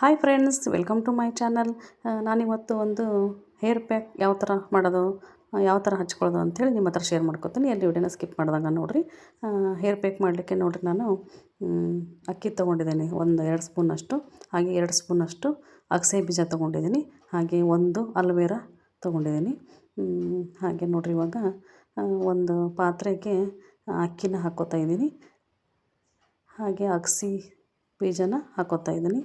Hi friends welcome to my channel ನಾನಿವತ್ತು ಒಂದು hair pack ಯಾವ ಥರ ಮಾಡೋದು ಯಾವ ಥರ ಹಚ್ಕೊಳ್ಳೋದು ಅಂಥೇಳಿ ನಿಮ್ಮ ಹತ್ರ ಶೇರ್ ಮಾಡ್ಕೊತೀನಿ. ಎಲ್ಲಿ ವಿಡಿಯೋನ ಸ್ಕಿಪ್ ಮಾಡಿದಾಗ ನೋಡಿರಿ. ಹೇರ್ ಪ್ಯಾಕ್ ಮಾಡಲಿಕ್ಕೆ ನೋಡಿರಿ ನಾನು ಅಕ್ಕಿ ತೊಗೊಂಡಿದ್ದೀನಿ ಒಂದು ಎರಡು ಸ್ಪೂನಷ್ಟು ಹಾಗೆ ಎರಡು ಸ್ಪೂನಷ್ಟು ಅಗಸೆ ಬೀಜ ತೊಗೊಂಡಿದ್ದೀನಿ, ಹಾಗೆ ಒಂದು ಅಲ್ವೇರ ತೊಗೊಂಡಿದ್ದೀನಿ. ಹಾಗೆ ನೋಡಿರಿ ಇವಾಗ ಒಂದು ಪಾತ್ರೆಗೆ ಅಕ್ಕಿನ ಹಾಕೋತಾ ಇದ್ದೀನಿ, ಹಾಗೆ ಅಗಸಿ ಬೀಜನ ಹಾಕೋತಾ ಇದ್ದೀನಿ.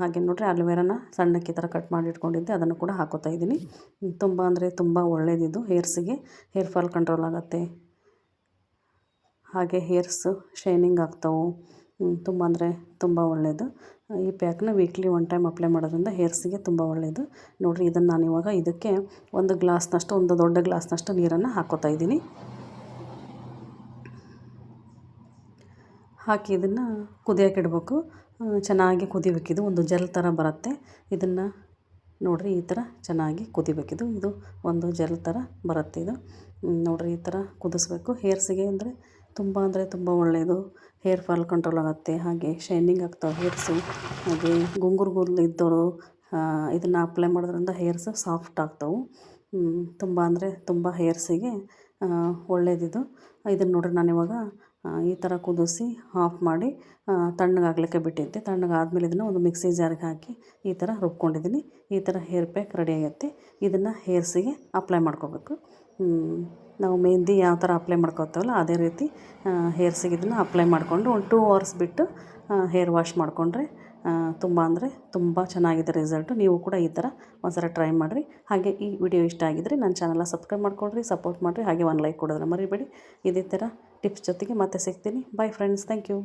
ಹಾಗೆ ನೋಡಿರಿ ಅಲೋವೆರಾನ ಸಣ್ಣಕ್ಕೆ ಥರ ಕಟ್ ಮಾಡಿ ಇಟ್ಕೊಂಡಿದ್ದೆ, ಅದನ್ನು ಕೂಡ ಹಾಕೋತಾ ಇದ್ದೀನಿ. ತುಂಬ ಅಂದರೆ ತುಂಬ ಒಳ್ಳೆಯದಿದು ಹೇರ್ಸಿಗೆ. ಹೇರ್ ಫಾಲ್ ಕಂಟ್ರೋಲ್ ಆಗುತ್ತೆ. ಹಾಗೆ ಹೇರ್ಸ್ ಶೈನಿಂಗ್ ಆಗ್ತಾವೆ. ತುಂಬ ಅಂದರೆ ತುಂಬ ಒಳ್ಳೆಯದು ಈ ಪ್ಯಾಕ್ನ ವೀಕ್ಲಿ ಒನ್ ಟೈಮ್ ಅಪ್ಲೈ ಮಾಡೋದ್ರಿಂದ ಹೇರ್ಸಿಗೆ ತುಂಬ ಒಳ್ಳೆಯದು ನೋಡಿರಿ ಇದನ್ನು ನಾನು ಇವಾಗ ಇದಕ್ಕೆ ಒಂದು ಗ್ಲಾಸ್ನಷ್ಟು, ಒಂದು ದೊಡ್ಡ ಗ್ಲಾಸ್ನಷ್ಟು ನೀರನ್ನು ಹಾಕೋತಾ ಇದ್ದೀನಿ. ಹಾಕಿ ಇದನ್ನು ಕುದಿಯೋಕೆ ಇಡಬೇಕು. ಚೆನ್ನಾಗಿ ಕುದಿಬೇಕಿದು ಒಂದು ಜೆಲ್ ಥರ ಬರುತ್ತೆ. ಇದನ್ನು ನೋಡಿರಿ, ಈ ಥರ ಚೆನ್ನಾಗಿ ಕುದಿಬೇಕಿದು ಇದು ಒಂದು ಜೆಲ್ ಥರ ಬರುತ್ತೆ ಇದು. ನೋಡಿರಿ, ಈ ಥರ ಕುದಿಸ್ಬೇಕು. ಹೇರ್ಸಿಗೆ ಅಂದರೆ ತುಂಬ ಅಂದರೆ ತುಂಬ ಒಳ್ಳೆಯದು ಹೇರ್ ಫಾಲ್ ಕಂಟ್ರೋಲ್ ಆಗುತ್ತೆ. ಹಾಗೆ ಶೈನಿಂಗ್ ಆಗ್ತವೆ ಹೇರ್ಸು. ಹಾಗೆ ಗುಂಗುರು ಗುಲ್ ಇದ್ದವರು ಇದನ್ನು ಅಪ್ಲೈ ಮಾಡೋದ್ರಿಂದ ಹೇರ್ಸ್ ಸಾಫ್ಟ್ ಆಗ್ತವೆ. ತುಂಬ ಅಂದರೆ ತುಂಬ ಹೇರ್ಸಿಗೆ ಒಳ್ಳೆಯದಿದು ಇದನ್ನು ನೋಡಿರಿ ನಾನು ಇವಾಗ ಈ ಥರ ಕುದಿಸಿ ಆಫ್ ಮಾಡಿ ತಣ್ಣಗಾಗಲಿಕ್ಕೆ ಬಿಟ್ಟಿದ್ದೆ. ತಣ್ಣಗಾದ್ಮೇಲೆ ಇದನ್ನು ಒಂದು ಮಿಕ್ಸಿ ಜಾರ್ಗೆ ಹಾಕಿ ಈ ಥರ ರುಬ್ಕೊಂಡಿದ್ದೀನಿ ಈ ಥರ ಹೇರ್ ಪ್ಯಾಕ್ ರೆಡಿ ಆಗೈತೆ. ಇದನ್ನು ಹೇರ್ಸಿಗೆ ಅಪ್ಲೈ ಮಾಡ್ಕೋಬೇಕು. ನಾವು ಮೆಹಂದಿ ಯಾವ ಥರ ಅಪ್ಲೈ ಮಾಡ್ಕೋತೇವಲ್ಲ, ಅದೇ ರೀತಿ ಹೇರ್ಸಿಗೆ ಇದನ್ನು ಅಪ್ಲೈ ಮಾಡಿಕೊಂಡು ಒಂದು ಟೂ ಅವರ್ಸ್ ಬಿಟ್ಟು ಹೇರ್ ವಾಶ್ ಮಾಡಿಕೊಂಡ್ರೆ ತುಂಬ ಅಂದರೆ ತುಂಬ ಚೆನ್ನಾಗಿದೆ ರಿಸಲ್ಟು ನೀವು ಕೂಡ ಈ ಥರ ಒಂದ್ಸಲ ಟ್ರೈ ಮಾಡಿರಿ. ಹಾಗೆ ಈ ವಿಡಿಯೋ ಇಷ್ಟ ಆಗಿದ್ದರೆ ನನ್ನ ಚಾನಲ್ನ ಸಬ್ಸ್ಕ್ರೈಬ್ ಮಾಡ್ಕೊಳ್ರಿ ಸಪೋರ್ಟ್ ಮಾಡಿರಿ, ಹಾಗೆ ಒಂದು ಲೈಕ್ ಕೊಡೋದನ್ನ ಮರಿಬೇಡಿ. ಇದೇ ಥರ ಟಿಪ್ಸ್ ಜೊತೆಗೆ ಮತ್ತೆ ಸಿಗ್ತೀನಿ. Bye friends thank you